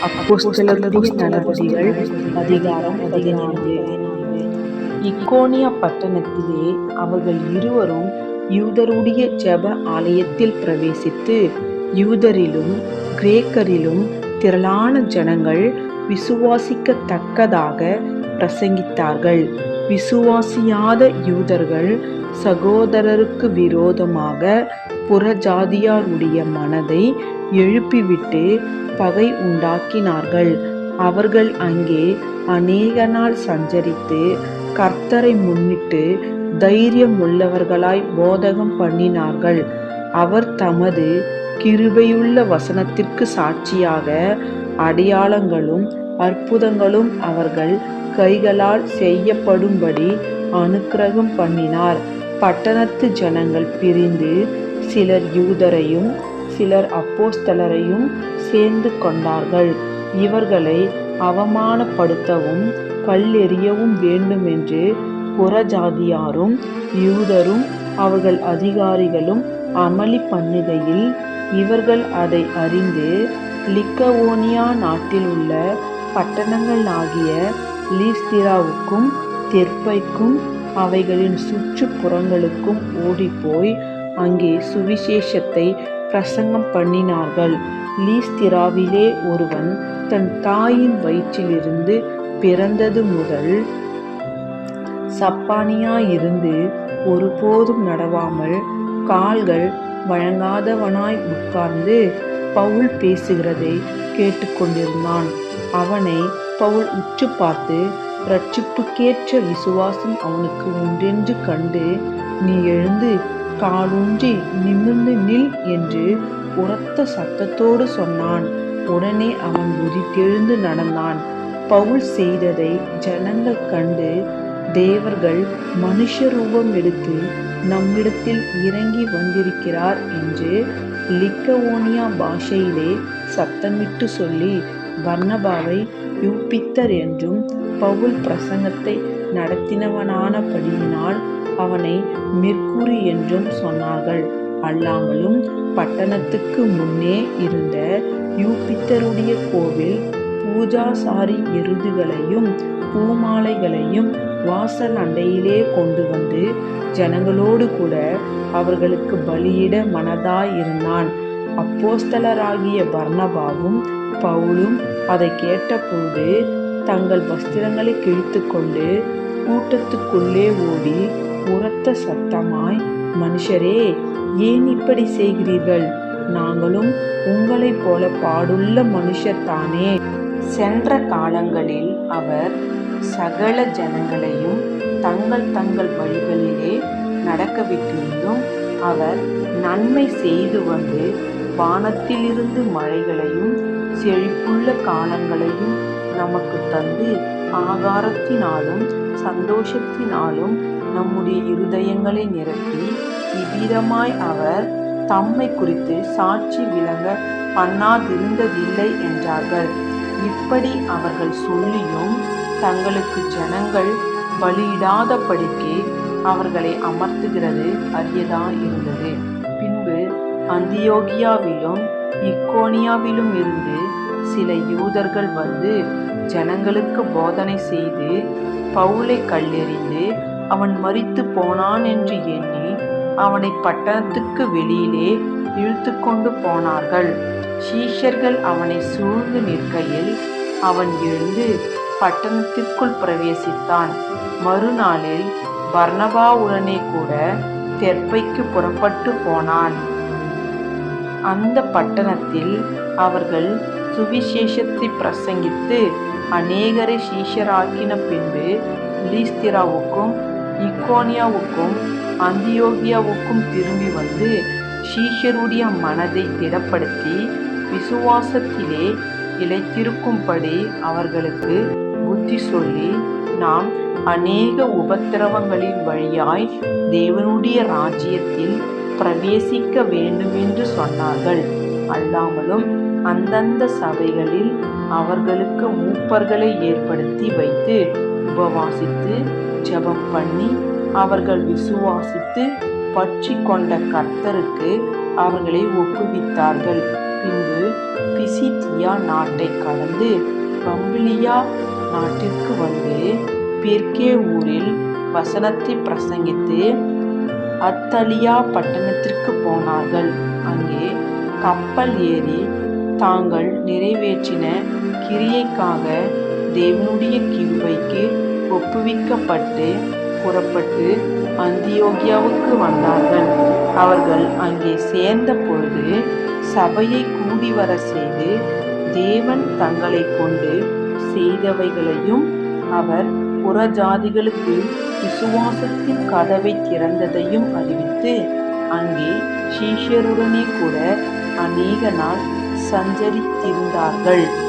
நடவடிக்கைகள் அதிகாரம் பதினான்கு இக்கோனிய பட்டணத்திலே அவர்கள் இருவரும் யூதருடைய ஜெப ஆலயத்தில் பிரவேசித்து யூதரிலும் கிரேக்கரிலும் திரளான ஜனங்கள் விசுவாசிக்கத்தக்கதாக பிரசங்கித்தார்கள். விசுவாசியாத யூதர்கள் சகோதரருக்கு விரோதமாக புறஜாதியாருடைய மனதை எழுப்பிவிட்டு பகை உண்டாக்கினார்கள். அவர்கள் அங்கே அநேக நாள் சஞ்சரித்து கர்த்தரை முன்னிட்டு தைரியம் உள்ளவர்களாய் போதகம் பண்ணினார்கள். அவர் தமது கிருபையுள்ள வசனத்திற்கு சாட்சியாக அடையாளங்களும் அற்புதங்களும் அவர்கள் கைகளால் செய்யப்படும்படி அனுக்கிரகம் பண்ணினார். பட்டணத்து ஜனங்கள் பிரிந்து சிலர் யூதரையும் சிலர் அப்போஸ்தலரையும் சேர்ந்து கொண்டார்கள். இவர்களை அவமானப்படுத்தவும் கல்லெறியவும் வேண்டுமென்று புறஜாதியாரும் யூதரும் அவர்கள் அதிகாரிகளும் அமளி பண்ணுகையில் இவர்கள் அதை அறிந்து லிக்கவோனியா நாட்டில் உள்ள பட்டணங்களாகிய லீஸ்திராவுக்கும் தெற்பைக்கும் அவைகளின் சுற்றுப்புறங்களுக்கும் ஓடிப்போய் அங்கே சுவிசேஷத்தை பிரசங்கம் பண்ணினார்கள். லீஸ்திராவிலே ஒருவன் தன் தாயின் வயிற்றிலிருந்து பிறந்தது முதல் சப்பானியாயிருந்து ஒருபோதும் நடவாமல் கால்கள் வழங்காதவனாய் உட்கார்ந்து பவுல் பேசுகிறதை கேட்டுக்கொண்டிருந்தான். அவனை பவுல் உற்று பார்த்து ரட்சிப்புக்கேற்ற விசுவாசம் அவனுக்கு உண்டென்று கண்டு நீ எழுந்து காலூன்றி நிமிர்ந்து நில் என்று உரத்த சத்தத்தோடு சொன்னான். உடனே அவன் உதித்தெழுந்து நடந்தான். பவுல் செய்ததை ஜனங்கள் கண்டு தேவர்கள் மனுஷ ரூபம் எடுத்து நம்மிடத்தில் இறங்கி வந்திருக்கிறார் என்று லிக்கவோனியா பாஷையிலே சத்தமிட்டு சொல்லி வர்ணபாவை யூப்பித்தர் என்றும் பவுல் பிரசங்கத்தை நடத்தினவனானபடியினால் அவனை மெர்க்குரி என்றும் சொன்னார்கள். அல்லாமலும் பட்டணத்துக்கு முன்னே இருந்த யூபித்தருடைய கோவில் பூஜாசாரி எருதுகளையும் பூமாலைகளையும் வாசல் அண்டையிலே கொண்டு வந்து ஜனங்களோடு கூட அவர்களுக்கு பலியிட மனதாயிருந்தான் அப்போஸ்தலராகிய பர்ணபாவும் பவுலும் அதை கேட்டபோது தங்கள் வஸ்திரங்களை கிழித்து கொண்டு கூட்டத்துக்குள்ளே ஓடி உரத்த சத்தமாய் மனுஷரே ஏன் இப்படி செய்கிறீர்கள்? நாங்களும் உங்களைப் போல பாடுள்ள மனுஷர் தானே. சென்ற காலங்களில் அவர் சகல ஜனங்களையும் தங்கள் தங்கள் வழிகளிலே நடக்கவிட்டிருந்தும் அவர் நன்மை செய்து வந்து வானத்திலிருந்து மழைகளையும் செழிப்புள்ள காலங்களையும் நமக்கு தந்து ஆகாரத்தினாலும் சந்தோஷத்தினாலும் நம்முடைய இருதயங்களை நிரப்பி இவ்விதமாய் அவர் தம்மை குறித்து சாட்சி விளங்க பண்ணாதிருந்ததில்லை என்றார்கள். இப்படி அவர்கள் சொல்லியும் தங்களுக்கு ஜனங்கள் பலியிடாதபடிக்கு அவர்களை அமர்த்துகிறது அரியதா இருந்தது. பின்பு அந்தியோகியாவிலும் இக்கோனியாவிலும் இருந்து சில யூதர்கள் வந்து ஜனங்களுக்கு போதனை செய்து பவுலை கல்லெறிந்து அவன் மறித்து போனான் என்று எண்ணி அவனை பட்டணத்துக்கு வெளியிலே இழுத்து கொண்டு போனார்கள். சீஷர்கள் அவனை சூழ்ந்து நிற்கையில் அவன் எழுந்து பட்டணத்திற்குள் பிரவேசித்தான். மறுநாளில் பர்ணபாவுடனே கூட தெற்பைக்கு புறப்பட்டு போனான். அந்த பட்டணத்தில் அவர்கள் சுவிசேஷத்தை பிரசங்கித்து அநேகரை சீஷராக்கின பின்பு லீஸ்திராவுக்கும் இக்கோனியாவுக்கும் அந்தியோகியாவுக்கும் திரும்பி வந்து சீஷருடைய மனதை திடப்படுத்தி விசுவாசத்திலே இழைத்திருக்கும்படி அவர்களுக்கு புத்தி சொல்லி நாம் அநேக உபத்திரவங்களின் வழியாய் தேவனுடைய ராஜ்யத்தில் பிரவேசிக்க வேண்டுமென்று சொன்னார்கள். அல்லாமலும் அந்தந்த சபைகளில் அவர்களுக்கு மூப்பர்களை ஏற்படுத்தி வைத்து உபவாசித்து ஜெபம் பண்ணி அவர்கள் விசுவாசித்து பற்றி கொண்ட கர்த்தருக்கு அவர்களை ஒப்புவித்தார்கள் பின்பு பிசித்தியா நாட்டை கடந்து பம்பிலியா நாட்டிற்கு வந்து பெர்கே ஊரில் வசனத்தை பிரசங்கித்து அத்தலியா பட்டணத்திற்கு போனார்கள். அங்கே கப்பல் ஏறி தாங்கள் நிறைவேற்றின கிரியைக்காக தேவனுடைய கிருபைக்கு ஒப்புவிக்கப்பட்டு புறப்பட்டு அந்தியோகியாவுக்கு வந்தார்கள். அவர்கள் அங்கே சேர்ந்த பொழுது சபையைக் கூடிவரச் செய்து தேவன் தங்களைக் கொண்டு செய்தவைகளையும் அவர் புறஜாதிகளுக்கு விசுவாசத்தின் கதவைத் திறந்ததையும் அறிவித்து அங்கே சீஷருடனே கூட அநேக நாள் சஞ்சரித்திருந்தார்கள்.